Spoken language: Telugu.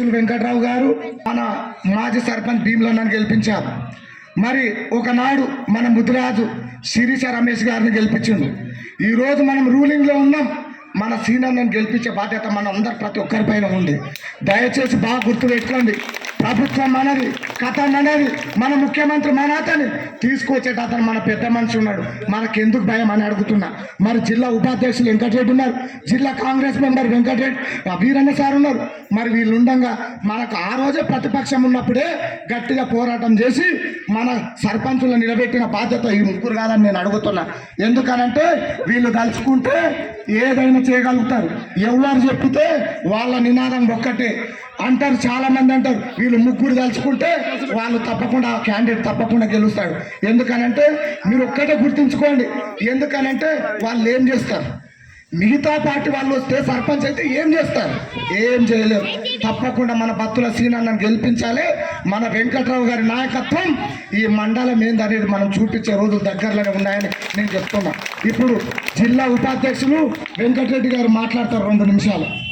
వెంకట్రావు గారు మన మాజీ సర్పంచ్ భీమ్లన్నను గెలిపించారు. మరి ఒకనాడు మన ముదిరాజు శిరీష రమేష్ గారిని గెలిపించిండు. ఈరోజు మనం రూలింగ్లో ఉన్నాం. మన సీనియర్లను గెలిపించే బాధ్యత మన అందరు ప్రతి ఒక్కరిపైన ఉంది. దయచేసి బాగా గుర్తుపెట్టుకోండి. ప్రభుత్వం మనది. కథ మనది మన ముఖ్యమంత్రి మన అతని తీసుకొచ్చేట అతను మన పెద్ద మనిషి ఉన్నాడు. మనకెందుకు భయం అని అడుగుతున్నా. మరి జిల్లా ఉపాధ్యక్షులు వెంకటరెడ్డి ఉన్నారు. జిల్లా కాంగ్రెస్ మెంబర్ వెంకటరెడ్డి వీరన్న సార్ ఉన్నారు. మరి వీళ్ళు ఉండగా మనకు ఆ రోజే ప్రతిపక్షం ఉన్నప్పుడే గట్టిగా పోరాటం చేసి మన సర్పంచులను నిలబెట్టిన బాధ్యత ఈ ముగ్గురు కాదని నేను అడుగుతున్నా. ఎందుకనంటే వీళ్ళు కలుసుకుంటే ఏదైనా చేయగలుగుతారు. ఎవరు చెప్తే వాళ్ళ నినాదం ఒక్కటే. అంటారు చాలామంది అంటారు వీళ్ళు ముగ్గురు తలుచుకుంటే వాళ్ళు తప్పకుండా క్యాండిడేట్ తప్పకుండా గెలుస్తాడు ఎందుకనంటే మీరు ఒక్కటే గుర్తుంచుకోండి. ఎందుకనంటే వాళ్ళు ఏం చేస్తారు? మిగతా పార్టీ వాళ్ళు వస్తే సర్పంచ్ అయితే ఏం చేస్తారు? ఏం చేయలేరు. తప్పకుండా మన భక్తుల సీనన్నను గెలిపించాలి. మన వెంకట్రావు గారి నాయకత్వం ఈ మండలం ఏందనేది మనం చూపించే రోజులు దగ్గరలోనే ఉన్నాయని నేను చెప్తున్నా. ఇప్పుడు జిల్లా ఉపాధ్యక్షులు వెంకటరెడ్డి గారు మాట్లాడతారు రెండు నిమిషాలు.